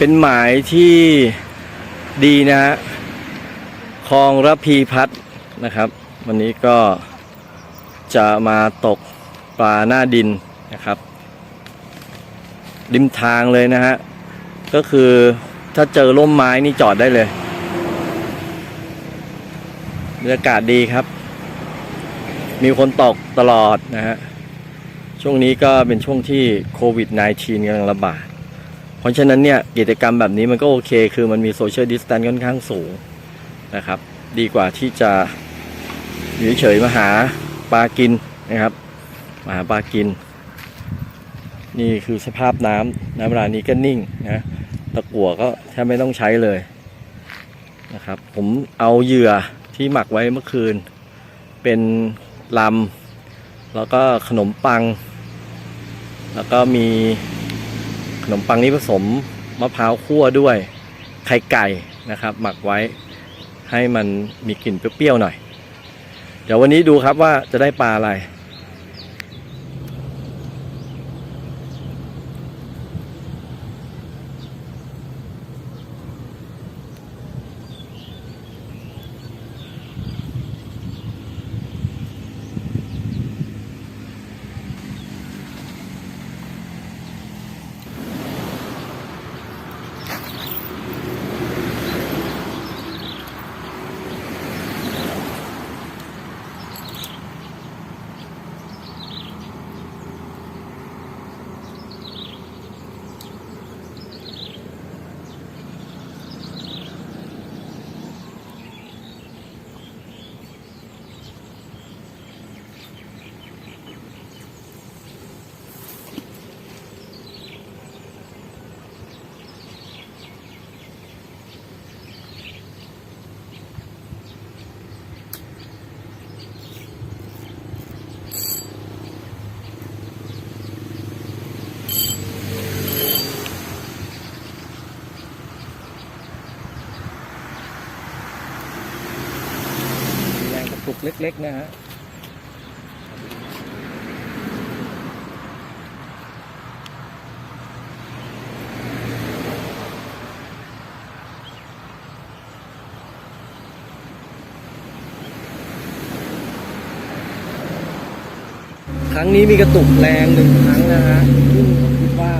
เป็นหมายที่ดีนะฮะคลองระพีพัฒน์นะครับ วันนี้ก็จะมาตกปลาหน้าดินนะครับ ริมทางเลยนะฮะ ก็คือถ้าเจอร่มไม้นี่จอดได้เลยบรรยากาศดีครับ มีคนตกตลอดนะฮะ ช่วงนี้ก็เป็นช่วงที่โควิด -19 กำลังระบาด เพราะฉะนั้นเนี่ยกิจกรรมแบบนี้มันก็โอเค คือมันมีโซเชียลดิสแตนค่อนข้างสูงนะครับ ดีกว่าที่จะอยู่เฉยมาหาปลากินนะครับมาหาปลากิน นี่คือสภาพน้ำน้ำเวลานี้ก็นิ่งนะตะกั่วก็แทบไม่ต้องใช้เลยนะครับ ผมเอาเหยื่อที่หมักไว้เมื่อคืน เป็นลำแล้วก็ขนมปัง แล้วก็มี นมปังนี้ผสมมะพร้าวคั่วด้วยไข่ไก่นะครับ หมักไว้ให้มันมีกลิ่นเปรี้ยวๆหน่อย เดี๋ยววันนี้ดูครับว่าจะได้ปลาอะไร แรง กเล็ก ๆ นะฮะครั้งนี้มีกระตุกแรงหนึ่งครั้งนะฮะซึ่งผมคิดว่า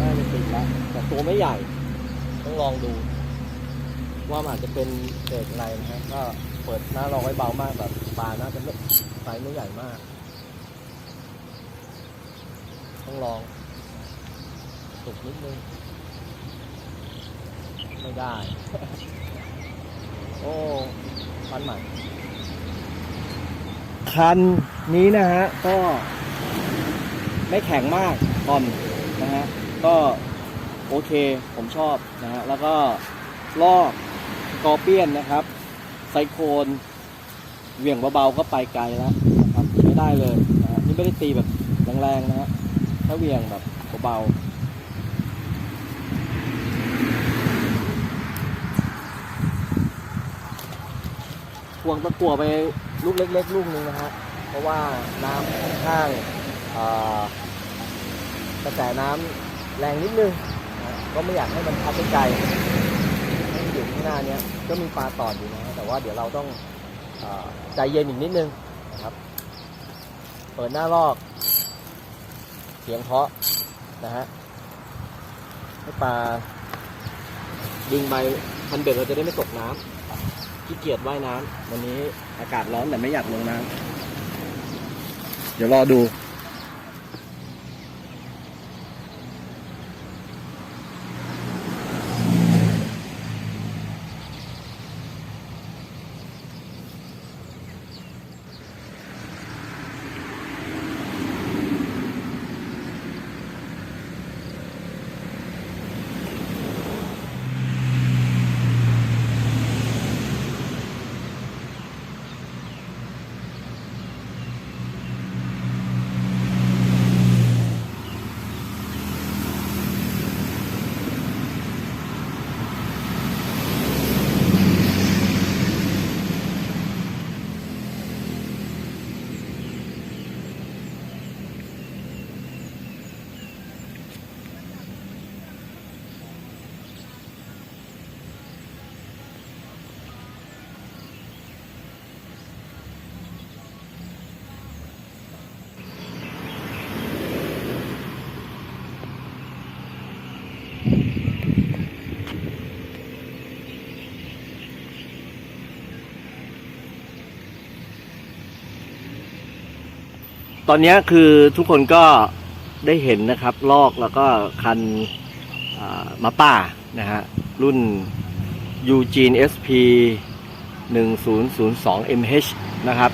น่าจะติดละแต่ตัวไม่ใหญ่ ต้องลองดู ว่ามันอาจจะเป็นเศษอะไรนะฮะก็ เปิดหน้าลองไว้เบามากแบบปลาน่าจะไม่ไซส์ไม่ใหญ่มาก ต้องลองสุกนิดนึง ไม่ได้ โอ้คันใหม่ คันนี้นะฮะ ก็ไม่แข็งมากอ่อนนะฮะ ก็โอเคผมชอบนะฮะ แล้วก็ลอกสกอร์เปียนนะครับ โคนเหวี่ยงเบาๆก็ไปไกลแล้วนะครับใช้ได้เลยนะนี่ไม่ได้ตีแบบแรงๆนะฮะถ้าเหวี่ยงแบบเบาๆควงตะกั่วไปลูกเล็ก ๆ ลูกนึงนะฮะเพราะว่าน้ำค่อนข้างกระแสน้ำแรงนิดนึงนะก็ไม่อยากให้มันพัดไปไกล อยู่ข้างหน้าเนี้ยก็มีปลาตอดอยู่นะแต่ว่าเดี๋ยวเราต้องอใจเย็นอีกนิดนึงนะครับ เปิดหน้าลอก เสียงเพาะนะฮะให้ปลาดึงใบคันเบ็ดเราจะได้ไม่ตกน้ำขี้เกียจว่ายน้ำวันนี้อากาศร้อนแต่ไม่อยากลงน้ำเดี๋ยวรอดู ตอนนี้คือทุกคนก็ได้เห็นนะครับ ลอกแล้วก็คันมาป่านะฮะรุ่น Eugene SP 1002 MH นะครับ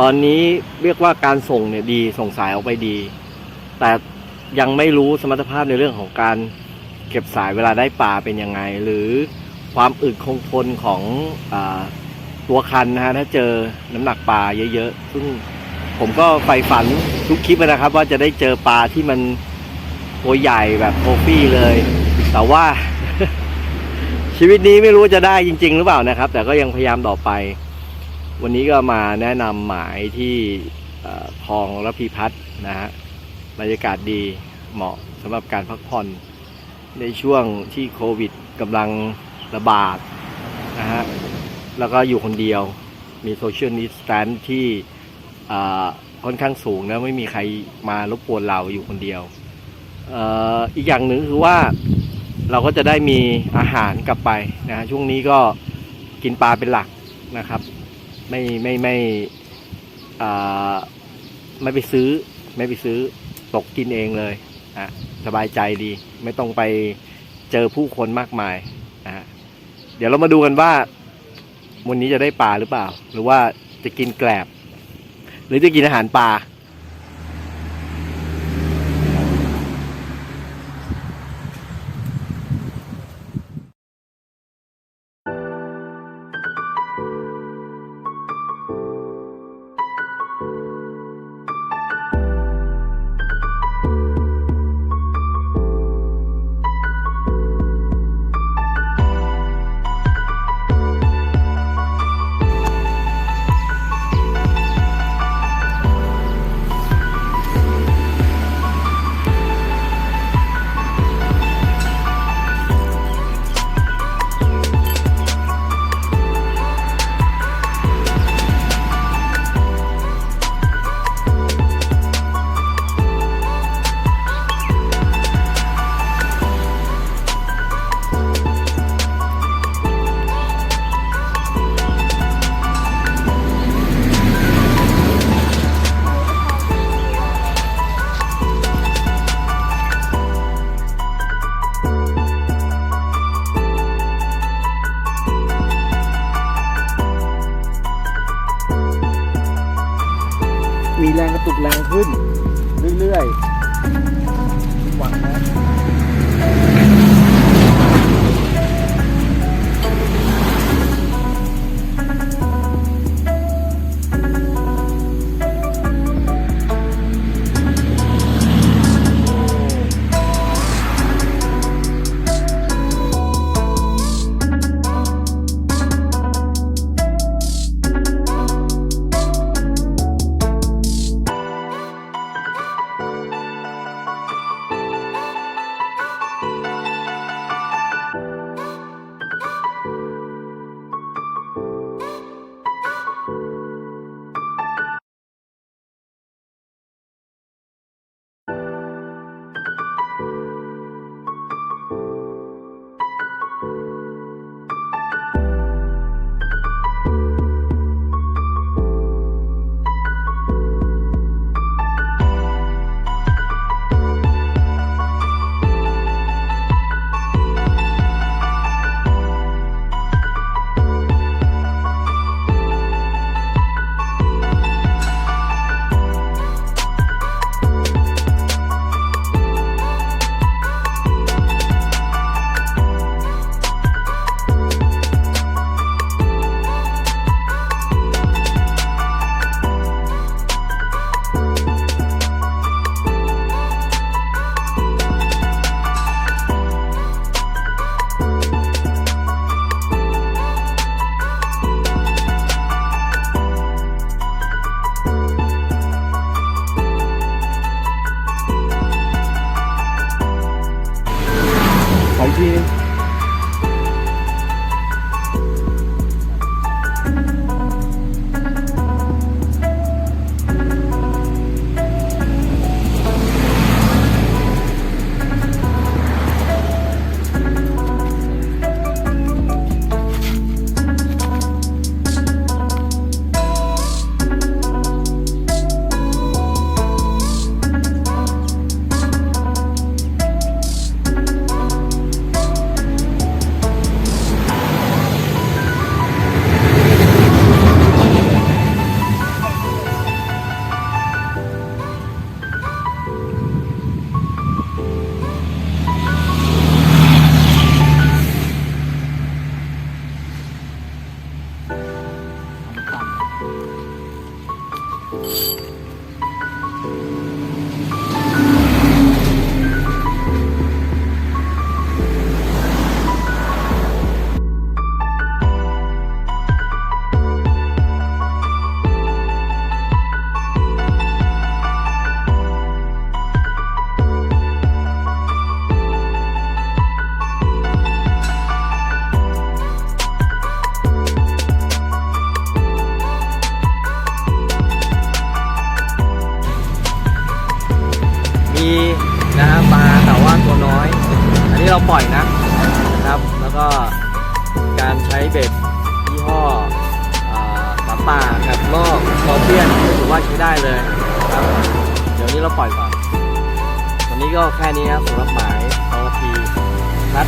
ตอนนี้เรียกว่าการส่งเนี่ยดีส่งสายออกไปดี แต่ยังไม่รู้สมรรถภาพในเรื่องของการเก็บสายเวลาได้ปลาเป็นยังไง หรือความอึดคงทนของอตัวคันนะฮะถ้าเจอน้ำหนักปลาเยอะๆ ซึ่ง ผมก็ใฝ่ฝันทุกคลิปนะครับ ว่าจะได้เจอปลาที่มันตัวใหญ่แบบโทฟี่เลย แต่ว่า ชีวิตนี้ไม่รู้จะได้จริง ๆ หรือเปล่านะครับ แต่ก็ยังพยายามต่อไป วันนี้ก็มาแนะนำหมายที่เอ่อคลองระพีพัฒนะฮะบรรยากาศดีเหมาะสำหรับการพักผ่อนในช่วงที่โควิดกำลังระบาดนะฮะแล้วก็อยู่คนเดียวมีโซเชียลนิสแตนที่ ค่อนข้างสูงนะไม่มีใครมารบกวนเราอยู่คนเดียวอ,อีกอย่างหนึ่งคือว่าเราก็จะได้มีอาหารกลับไปนะฮะช่วงนี้ก็กินปลาเป็นหลักนะครับ ไม่ไม่ไม่ไม่ไปซื้อไม่ไปซื้อตกกินเองเลยอะสบายใจดี ไม่ต้องไปเจอผู้คนมากมายนะฮะเดี๋ยวเรามาดูกันว่า วันนี้จะได้ปลาหรือเปล่า หรือว่าจะกินแกลบ รือจะกินอาหารปลา แรงขึ้นเรื่อยๆ ดีนะลาแต่ว่าตัวน้อย อันนี้เราปล่อยนะนะครับ แล้วก็การใช้เบ็ดยี่ห้อหมาป่ากับลอกคอเปียนถือว่าใช้ได้เลยครับเดี๋ยวนี้เราปล่อยก่อนวันนี้ก็แค่นี้นะสำหรับหมายตอนละทีนัด